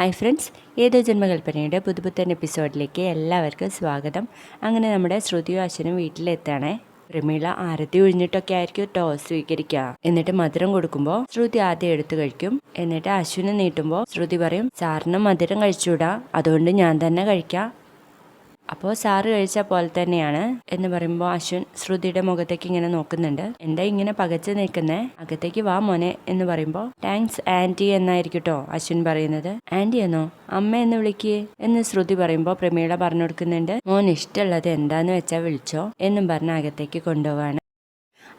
Hi friends ഏതോ ജന്മകൽപ്പനയുടെ പുതുപുത്തൻ എപ്പിസോഡിലേക്ക് എല്ലാവർക്കും സ്വാഗതം. അങ്ങനെ നമ്മുടെ ശ്രുതിയും അശ്വനും വീട്ടിലെത്താണേ. പ്രമീള ആരതി ഒഴിഞ്ഞിട്ടൊക്കെ ആയിരിക്കും ടോ സ്വീകരിക്കുക. എന്നിട്ട് മധുരം കൊടുക്കുമ്പോൾ ശ്രുതി ആദ്യം എടുത്തു കഴിക്കും. എന്നിട്ട് അശ്വിനെ നീട്ടുമ്പോൾ ശ്രുതി പറയും സാറിന് മധുരം കഴിച്ചുകൂടാ അതുകൊണ്ട് ഞാൻ തന്നെ കഴിക്കാം. അപ്പോൾ സാറ് കഴിച്ച പോലെ തന്നെയാണ് എന്ന് പറയുമ്പോൾ അശ്വിൻ ശ്രുതിയുടെ മുഖത്തേക്ക് ഇങ്ങനെ നോക്കുന്നുണ്ട്. എന്താ ഇങ്ങനെ പകച്ചു നിൽക്കുന്നേ? അകത്തേക്ക് വാ മോനെ എന്ന് പറയുമ്പോൾ താങ്ക്സ് ആന്റി എന്നായിരിക്കും അശ്വിൻ പറയുന്നത്. ആന്റി എന്നോ? അമ്മ എന്ന് വിളിക്കേ എന്ന് ശ്രുതി പറയുമ്പോൾ പ്രമീള പറഞ്ഞു കൊടുക്കുന്നുണ്ട്. മോൻ ഇഷ്ടമുള്ളത് എന്താന്ന് വെച്ചാൽ വിളിച്ചോ എന്നും പറഞ്ഞ് അകത്തേക്ക് കൊണ്ടുപോവാണ്.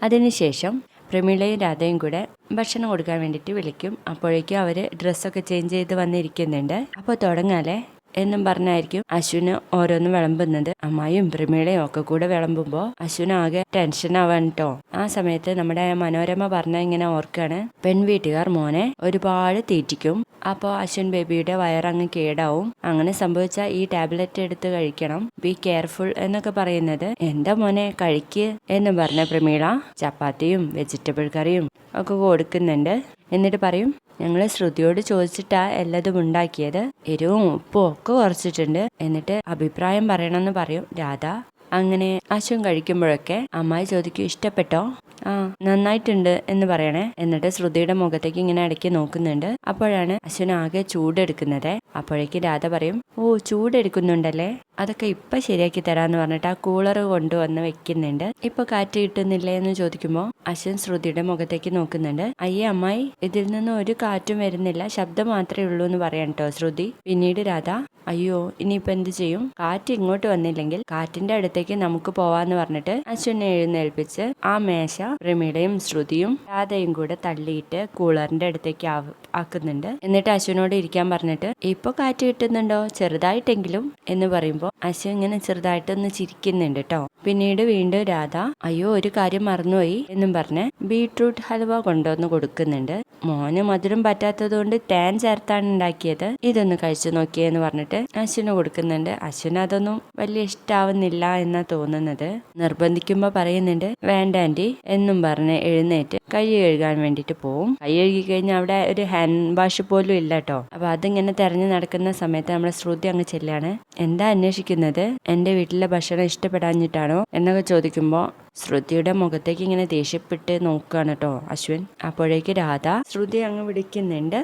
അതിനുശേഷം പ്രമീളയും രാധയും കൂടെ ഭക്ഷണം കൊടുക്കാൻ വേണ്ടിയിട്ട് വിളിക്കും. അപ്പോഴേക്കും അവർ ഡ്രസ്സൊക്കെ ചേഞ്ച് ചെയ്ത് വന്നിരിക്കുന്നുണ്ട്. അപ്പോൾ തുടങ്ങാലേ എന്നും പറഞ്ഞായിരിക്കും അശ്വിന് ഓരോന്ന് വിളമ്പുന്നത്. അമ്മായും പ്രമീളയും ഒക്കെ കൂടെ വിളമ്പുമ്പോൾ അശ്വിനാകെ ടെൻഷൻ ആവാൻ കേട്ടോ ആ സമയത്ത് നമ്മുടെ മനോരമ പറഞ്ഞ ഇങ്ങനെ ഓർക്കാണ്. പെൺവീട്ടുകാർ മോനെ ഒരുപാട് തീറ്റിക്കും. അപ്പോൾ അശ്വിൻ ബേബിയുടെ വയറങ്ങ് കേടാവും. അങ്ങനെ സംഭവിച്ചാൽ ഈ ടാബ്ലറ്റ് എടുത്ത് കഴിക്കണം. ബി കെയർഫുൾ എന്നൊക്കെ പറയുന്നത്. എന്താ മോനെ കഴിക്ക് എന്ന് പറഞ്ഞ പ്രമീള ചപ്പാത്തിയും വെജിറ്റബിൾ കറിയും ഒക്കെ കൊടുക്കുന്നുണ്ട്. എന്നിട്ട് പറയും ഞങ്ങൾ ശ്രുതിയോട് ചോദിച്ചിട്ടാ എല്ലാതും ഉണ്ടാക്കിയത്. എരിവും ഉപ്പും ഒക്കെ കുറച്ചിട്ടുണ്ട്. എന്നിട്ട് അഭിപ്രായം പറയണമെന്ന് പറയും. രാധ അങ്ങനെ അശ്വൻ കഴിക്കുമ്പോഴൊക്കെ അമ്മായി ചോദിക്കും ഇഷ്ടപ്പെട്ടോ? ആ നന്നായിട്ടുണ്ട് എന്ന് പറയണേ. എന്നിട്ട് ശ്രുതിയുടെ മുഖത്തേക്ക് ഇങ്ങനെ ഇടയ്ക്ക് നോക്കുന്നുണ്ട്. അപ്പോഴാണ് അശ്വൻ ആകെ ചൂടെടുക്കുന്നത്. അപ്പോഴേക്ക് രാധ പറയും ഓ ചൂടെടുക്കുന്നുണ്ടല്ലേ? അതൊക്കെ ഇപ്പൊ ശരിയാക്കി തരാന്ന് പറഞ്ഞിട്ട് ആ കൂളർ കൊണ്ടുവന്ന് വെക്കുന്നുണ്ട്. ഇപ്പൊ കാറ്റ് കിട്ടുന്നില്ലേ എന്ന് ചോദിക്കുമ്പോൾ അശ്വൻ ശ്രുതിയുടെ മുഖത്തേക്ക് നോക്കുന്നുണ്ട്. അയ്യേ അമ്മായി ഇതിൽ നിന്ന് ഒരു കാറ്റും വരുന്നില്ല. ശബ്ദം മാത്രമേ ഉള്ളൂ എന്ന് പറയാൻ കേട്ടോ ശ്രുതി. പിന്നീട് രാധ അയ്യോ ഇനിയിപ്പോൾ എന്ത് ചെയ്യും? കാറ്റ് ഇങ്ങോട്ട് വന്നില്ലെങ്കിൽ കാറ്റിന്റെ അടുത്തേക്ക് നമുക്ക് പോവാന്ന് പറഞ്ഞിട്ട് അശ്വനെ എഴുന്നേൽപ്പിച്ച് ആ മേശ പ്രമീളയും ശ്രുതിയും രാധയും കൂടെ തള്ളിയിട്ട് കൂളറിന്റെ അടുത്തേക്ക് ആക്കുന്നുണ്ട്. എന്നിട്ട് അശ്വനോട് ഇരിക്കാൻ പറഞ്ഞിട്ട് ഇപ്പൊ കാറ്റ് കിട്ടുന്നുണ്ടോ? ചെറുതായിട്ടെങ്കിലും? എന്ന് പറയുമ്പോൾ അശ്വൻ ഇങ്ങനെ ചെറുതായിട്ടൊന്ന് ചിരിക്കുന്നുണ്ട് കേട്ടോ പിന്നീട് വീണ്ടും രാധ അയ്യോ ഒരു കാര്യം മറന്നുപോയി എന്നും പറഞ്ഞ് ബീട്രൂട്ട് ഹൽവ കൊണ്ടുവന്ന് കൊടുക്കുന്നുണ്ട്. മോന് മധുരം പറ്റാത്തത് കൊണ്ട് തേൻ ചേർത്താണ് ഉണ്ടാക്കിയത്. ഇതൊന്ന് കഴിച്ചു നോക്കിയെന്ന് പറഞ്ഞിട്ട് അശ്വിന് കൊടുക്കുന്നുണ്ട്. അശ്വിന് അതൊന്നും വലിയ ഇഷ്ടാവുന്നില്ല എന്നാ തോന്നുന്നത്. നിർബന്ധിക്കുമ്പോ പറയുന്നുണ്ട് വേണ്ട ആന്റി എന്നും പറഞ്ഞ് എഴുന്നേറ്റ് കൈ കഴുകാൻ വേണ്ടിയിട്ട് പോവും. കൈ കഴുകി കഴിഞ്ഞാൽ അവിടെ ഒരു ഹാൻഡ് വാഷ് പോലും ഇല്ല കേട്ടോ അപ്പൊ അതിങ്ങനെ തെരഞ്ഞു നടക്കുന്ന സമയത്ത് നമ്മുടെ ശ്രുതി അങ്ങ് ചെല്ലാണ്. എന്താ അന്വേഷിക്കുന്നത്? എന്റെ വീട്ടിലെ ഭക്ഷണം ഇഷ്ടപ്പെടാഞ്ഞിട്ടാണോ? എന്നൊക്കെ ചോദിക്കുമ്പോൾ ശ്രുതിയുടെ മുഖത്തേക്ക് ഇങ്ങനെ ദേഷ്യപ്പെട്ട് നോക്കുകയാണ് കേട്ടോ അശ്വിൻ. അപ്പോഴേക്ക് രാധ ശ്രുതി അങ്ങ് വിളിക്കുന്നുണ്ട്.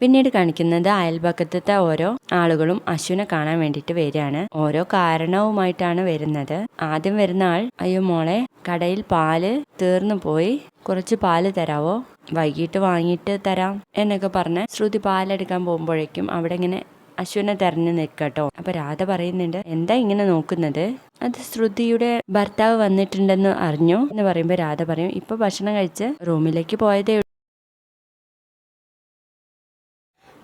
പിന്നീട് കാണിക്കുന്നത് അയൽപക്കത്തെ ഓരോ ആളുകളും അശ്വിനെ കാണാൻ വേണ്ടിയിട്ട് വരികയാണ്. ഓരോ കാരണവുമായിട്ടാണ് വരുന്നത്. ആദ്യം വരുന്ന ആൾ അയ്യോ മോളെ കടയിൽ പാൽ തീർന്നു പോയി. കുറച്ച് പാൽ തരാവോ? വൈകിട്ട് വാങ്ങിയിട്ട് തരാം എന്നൊക്കെ പറഞ്ഞ് ശ്രുതി പാലെടുക്കാൻ പോകുമ്പോഴേക്കും അവിടെ ഇങ്ങനെ അശ്വിനെ തെരഞ്ഞു നിൽക്കട്ടോ. അപ്പൊ രാധ പറയുന്നുണ്ട് എന്താ ഇങ്ങനെ നോക്കുന്നത്? അത് ശ്രുതിയുടെ ഭർത്താവ് വന്നിട്ടുണ്ടെന്ന് അറിഞ്ഞു എന്ന് പറയുമ്പോൾ രാധ പറയും ഇപ്പൊ ഭക്ഷണം കഴിച്ച് റൂമിലേക്ക് പോയതേ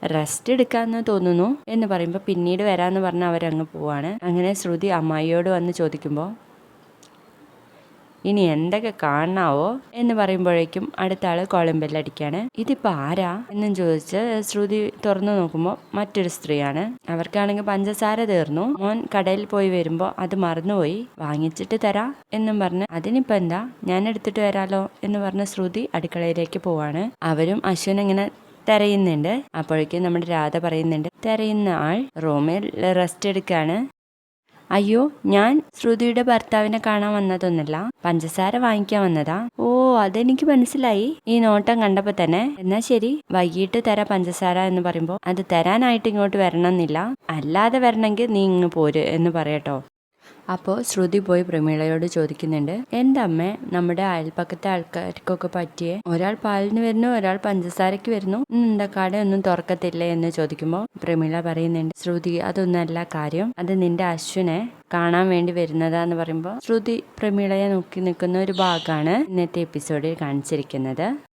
റെസ്റ്റ് എടുക്കാന്ന് തോന്നുന്നു എന്ന് പറയുമ്പോൾ പിന്നീട് വരാമെന്ന് പറഞ്ഞ് അവരങ്ങ് പോവാണ്. അങ്ങനെ ശ്രുതി അമ്മായിയോട് വന്ന് ചോദിക്കുമ്പോൾ ഇനി എന്തൊക്കെ കാണാവോ? എന്ന് പറയുമ്പോഴേക്കും അടുത്ത ആൾ കോളിംഗ് ബെല്ലടിക്കാണ് ഇതിപ്പോ ആരാ? എന്നും ചോദിച്ച് ശ്രുതി തുറന്നു നോക്കുമ്പോൾ മറ്റൊരു സ്ത്രീയാണ്. അവർക്കാണെങ്കിൽ പഞ്ചസാര തീർന്നു. മോൻ കടയിൽ പോയി വരുമ്പോൾ അത് മറന്നുപോയി. വാങ്ങിച്ചിട്ട് തരാ എന്നും പറഞ്ഞ് അതിനിപ്പോൾ എന്താ? ഞാൻ എടുത്തിട്ട് വരാലോ എന്ന് പറഞ്ഞ ശ്രുതി അടുക്കളയിലേക്ക് പോവാണ്. അവരും അശ്വിൻ ഇങ്ങനെ തെരയുന്നുണ്ട്. അപ്പോഴേക്കും നമ്മുടെ രാധ പറയുന്നുണ്ട് തെരയുന്ന ആൾ റൂമിൽ റെസ്റ്റ് എടുക്കാണ്. അയ്യോ ഞാൻ ശ്രുതിയുടെ ഭർത്താവിനെ കാണാൻ വന്നതൊന്നല്ല പഞ്ചസാര വാങ്ങിക്കാൻ വന്നതാ. ഓ അതെനിക്ക് മനസ്സിലായി. ഈ നോട്ടം കണ്ടപ്പോ തന്നെ. എന്നാ ശരി വൈകിട്ട് തരാ പഞ്ചസാര എന്ന് പറയുമ്പോൾ. അത് തരാനായിട്ട് ഇങ്ങോട്ട് വരണമെന്നില്ല. അല്ലാതെ വരണമെങ്കിൽ നീ ഇങ്ങ് പോര് എന്ന് പറയട്ടോ. അപ്പോൾ ശ്രുതി പോയി പ്രമീളയോട് ചോദിക്കുന്നുണ്ട് എന്റെ അമ്മ നമ്മുടെ അയൽപ്പക്കത്തെ ആൾക്കാർക്കൊക്കെ പറ്റിയേ? ഒരാൾ പാലിന് വരുന്നു ഒരാൾ പഞ്ചസാരയ്ക്ക് വരുന്നു. എന്താ കടയൊന്നും തുറക്കത്തില്ല? എന്ന് ചോദിക്കുമ്പോൾ പ്രമീള പറയുന്നുണ്ട് ശ്രുതി അതൊന്നല്ല കാര്യം. അത് നിന്റെ അശ്വിനെ കാണാൻ വേണ്ടി വരുന്നതാന്ന് പറയുമ്പോൾ ശ്രുതി പ്രമീളയെ നോക്കി നിൽക്കുന്ന ഒരു ഭാഗമാണ് ഇന്നത്തെ എപ്പിസോഡിൽ കാണിച്ചിരിക്കുന്നത്.